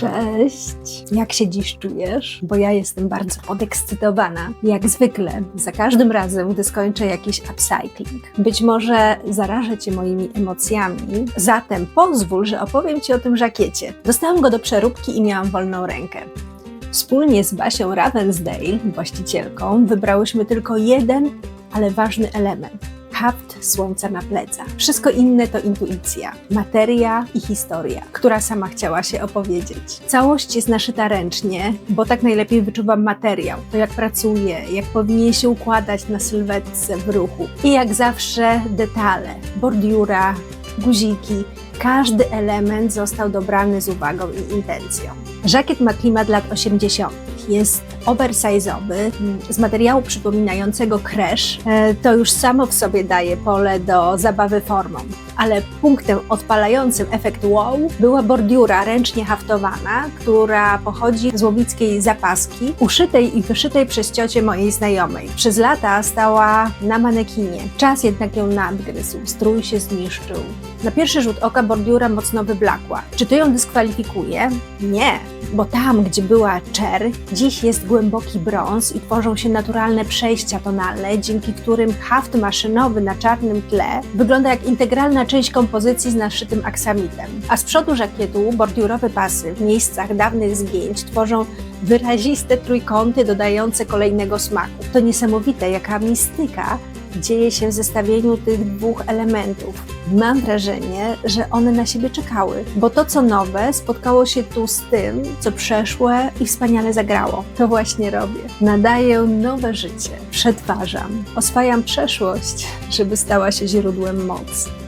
Cześć! Jak się dziś czujesz? Bo ja jestem bardzo podekscytowana. Jak zwykle, za każdym razem, gdy skończę jakiś upcycling. Być może zarażę Cię moimi emocjami, zatem pozwól, że opowiem Ci o tym żakiecie. Dostałam go do przeróbki i miałam wolną rękę. Wspólnie z Basią Ravensdale, właścicielką, wybrałyśmy tylko jeden, ale ważny element haft słońca na plecach. Wszystko inne to intuicja, materia i historia, która sama chciała się opowiedzieć. Całość jest naszyta ręcznie, bo tak najlepiej wyczuwam materiał, to jak pracuje, jak powinien się układać na sylwetce w ruchu. I jak zawsze detale, bordiura, guziki, każdy element został dobrany z uwagą i intencją. Żakiet ma klimat lat 80. Jest oversize'owy, z materiału przypominającego kresz. To już samo w sobie daje pole do zabawy formą. Ale punktem odpalającym efekt wow była bordiura ręcznie haftowana, która pochodzi z łowickiej zapaski, uszytej i wyszytej przez ciocię mojej znajomej. Przez lata stała na manekinie. Czas jednak ją nadgryzł, strój się zniszczył. Na pierwszy rzut oka bordiura mocno wyblakła. Czy to ją dyskwalifikuje? Nie, bo tam, gdzie była czer, dziś jest głęboki brąz i tworzą się naturalne przejścia tonalne, dzięki którym haft maszynowy na czarnym tle wygląda jak integralna część kompozycji z naszytym aksamitem. A z przodu żakietu bordiurowe pasy w miejscach dawnych zgięć tworzą wyraziste trójkąty dodające kolejnego smaku. To niesamowite, jaka mistyka dzieje się w zestawieniu tych dwóch elementów. Mam wrażenie, że one na siebie czekały, bo to, co nowe, spotkało się tu z tym, co przeszłe i wspaniale zagrało. To właśnie robię. Nadaję nowe życie, przetwarzam, oswajam przeszłość, żeby stała się źródłem mocy.